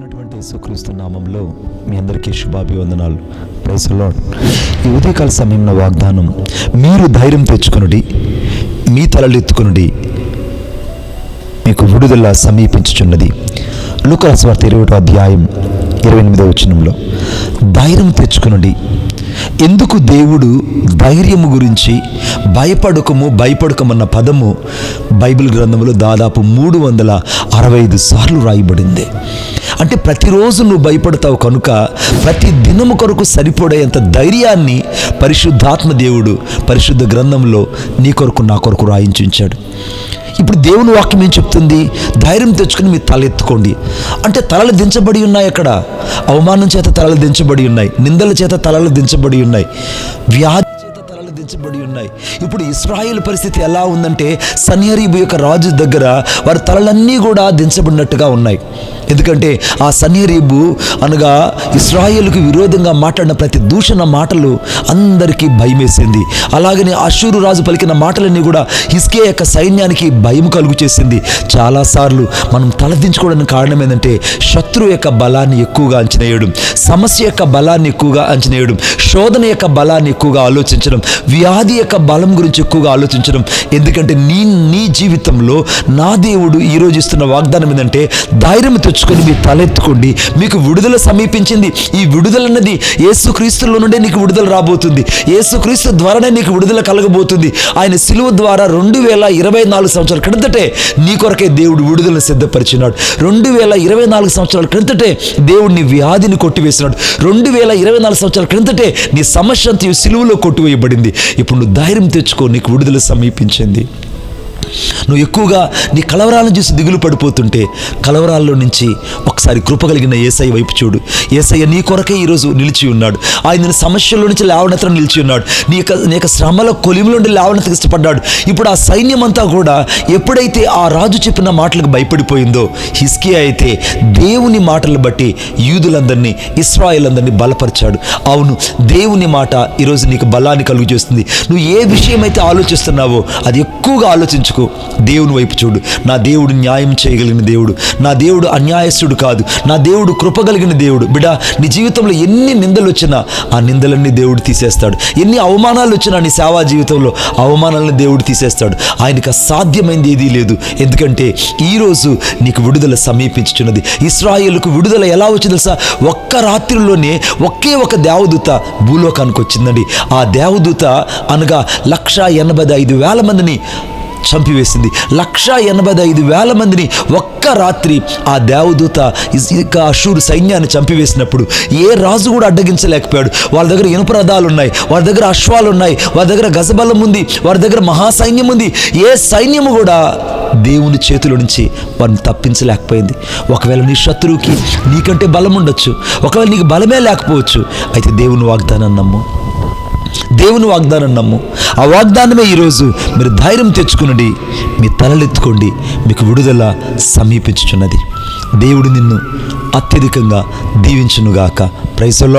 యేసుక్రీస్తు నామంలో మీ అందరికీ శుభాభివందనాలు. ప్రైసలో ఈ ఉదయకాల సమయంలో వాగ్దానం మీరు ధైర్యం తెచ్చుకునుడి మీ తలలెత్తుకునుడి మీకు విడుదల సమీపించుచున్నది. లూకాస్ వార్త ఇరవై ఒకటో అధ్యాయం ఇరవై ఎనిమిదో వచనంలో ధైర్యం తెచ్చుకునుడి. ఎందుకు దేవుడు ధైర్యము గురించి భయపడకము భయపడకమన్న పదము బైబిల్ గ్రంథంలో దాదాపు మూడు వందల అరవై ఐదు సార్లు రాయబడింది. అంటే ప్రతిరోజు నువ్వు భయపడతావు కనుక ప్రతి దినము కొరకు సరిపడేంత ధైర్యాన్ని పరిశుద్ధాత్మ దేవుడు పరిశుద్ధ గ్రంథంలో నీ కొరకు నా కొరకు రాయించుంచాడు. ఇప్పుడు దేవుని వాక్యం ఏం చెప్తుంది? ధైర్యం తెచ్చుకుని మీ తల ఎత్తుకోండి. అంటే తలలు దించబడి ఉన్నాయి అక్కడ. అవమానం చేత తలలు దించబడి ఉన్నాయి. నిందల చేత తలలు దించబడి ఉన్నాయి. వ్యాధి బంధించబడి ఉన్నాయి. ఇప్పుడు ఇస్రాయేల్ పరిస్థితి ఎలా ఉందంటే సన్యరీబు యొక్క రాజు దగ్గర వారి తలలన్నీ కూడా దించబడినట్టుగా ఉన్నాయి. ఎందుకంటే ఆ సన్యరీబు అనగా ఇస్రాయేల్కు విరోధంగా మాట్లాడిన ప్రతి దూషణ మాటలు అందరికీ భయమేసింది. అలాగనే అశూరు రాజు పలికిన మాటలన్నీ కూడా ఇస్కే యొక్క సైన్యానికి భయం కలుగు చేసింది చాలాసార్లు మనం తలదించుకోవడానికి కారణం ఏంటంటే శత్రువు యొక్క బలాన్ని ఎక్కువగా అంచనేయడం సమస్య యొక్క బలాన్ని ఎక్కువగా అంచనేయడం శోధన యొక్క బలాన్ని ఎక్కువగా ఆలోచించడం వ్యాధి యొక్క బలం గురించి ఎక్కువగా ఆలోచించడం. ఎందుకంటే నీ నీ జీవితంలో నా దేవుడు ఈరోజు ఇస్తున్న వాగ్దానం ఏంటంటే ధైర్యం తెచ్చుకొని మీ తలెత్తుకోండి. మీకు విడుదల సమీపించింది. ఈ విడుదల అన్నది ఏసుక్రీస్తులో నుండే నీకు విడుదల రాబోతుంది. ఏసుక్రీస్తు ద్వారానే నీకు విడుదల కలగబోతుంది. ఆయన సిలువ ద్వారా రెండు వేల ఇరవై నాలుగు సంవత్సరాల క్రిందటే నీ కొరకే దేవుడు విడుదల సిద్ధపరిచినాడు. రెండు వేల ఇరవై నాలుగు సంవత్సరాల క్రిందటే దేవుడు నీ వ్యాధిని కొట్టివేసినాడు. రెండు వేల ఇరవై నాలుగు సంవత్సరాల క్రిందటే నీ సమస్య అంతా సిలువలో కొట్టివేయబడింది. ఇప్పుడు నువ్వు ధైర్యం తెచ్చుకో నీకు విడుదల సమీపించింది. నువ్వు ఎక్కువగా నీ కలవరాలను చూసి దిగులు పడిపోతుంటే కలవరాల్లో నుంచి ఒకసారి కృప కలిగిన ఏసయ్య వైపు చూడు. ఏసయ్య నీ కొరకే ఈరోజు నిలిచి ఉన్నాడు. ఆయన సమస్యల నుంచి లేవనెత్తడం నిలిచి ఉన్నాడు. నీ యొక్క నీ యొక్క శ్రమల కొలిమిలో నుండి లేవనెత్తకు ఇష్టపడ్డాడు. ఇప్పుడు ఆ సైన్యం అంతా కూడా ఎప్పుడైతే ఆ రాజు చెప్పిన మాటలకు భయపడిపోయిందో హిస్కియా అయితే దేవుని మాటలు బట్టి యూదులందరినీ ఇస్రాయేల్ అందరినీ బలపరిచాడు. అవును దేవుని మాట ఈరోజు నీకు బలాన్ని కలుగు చేస్తుంది నువ్వు ఏ విషయం అయితే ఆలోచిస్తున్నావో అది ఎక్కువగా ఆలోచించుకో. దేవుని వైపు చూడు. నా దేవుడు న్యాయం చేయగలిగిన దేవుడు. నా దేవుడు అన్యాయస్తుడు కాదు. నా దేవుడు కృపగలిగిన దేవుడు. బిడా నీ జీవితంలో ఎన్ని నిందలు వచ్చినా ఆ నిందలన్నీ దేవుడు తీసేస్తాడు. ఎన్ని అవమానాలు వచ్చినా నీ సేవా జీవితంలో అవమానాలను దేవుడు తీసేస్తాడు. ఆయనకు అసాధ్యమైంది ఏదీ లేదు. ఎందుకంటే ఈరోజు నీకు విడుదల సమీపించుచున్నది. ఇస్రాయేల్కు విడుదల ఎలా వచ్చింది తెలుసా? ఒక్క రాత్రిలోనే ఒకే ఒక దేవదూత భూలోకానికి వచ్చిందండి ఆ దేవదూత అనగా లక్ష ఎనభై ఐదు వేల మందిని చంపివేసింది. లక్ష ఎనభై ఐదు వేల మందిని ఒక్క రాత్రి ఆ దేవదూత ఇంకా ఇక అషూరు సైన్యాన్ని చంపివేసినప్పుడు ఏ రాజు కూడా అడ్డగించలేకపోయాడు. వాళ్ళ దగ్గర ఇనుప రథాలు ఉన్నాయి వాళ్ళ దగ్గర అశ్వాలు ఉన్నాయి వాళ్ళ దగ్గర గజబలం ఉంది వారి దగ్గర మహాసైన్యం ఉంది. ఏ సైన్యము కూడా దేవుని చేతుల నుంచి వారిని తప్పించలేకపోయింది. ఒకవేళ నీ శత్రువుకి నీకంటే బలం ఉండొచ్చు ఒకవేళ నీకు బలమే లేకపోవచ్చు అయితే దేవుని వాగ్దానం నమ్ము. దేవుని వాగ్దానం నమ్ము. ఆ వాగ్దానమే ఈరోజు మీరు ధైర్యం తెచ్చుకునండి మీ తలలెత్తుకోండి మీకు విడుదల సమీపించుచున్నది. దేవుడు నిన్ను అత్యధికంగా దీవించునుగాక. ప్రైసల్లో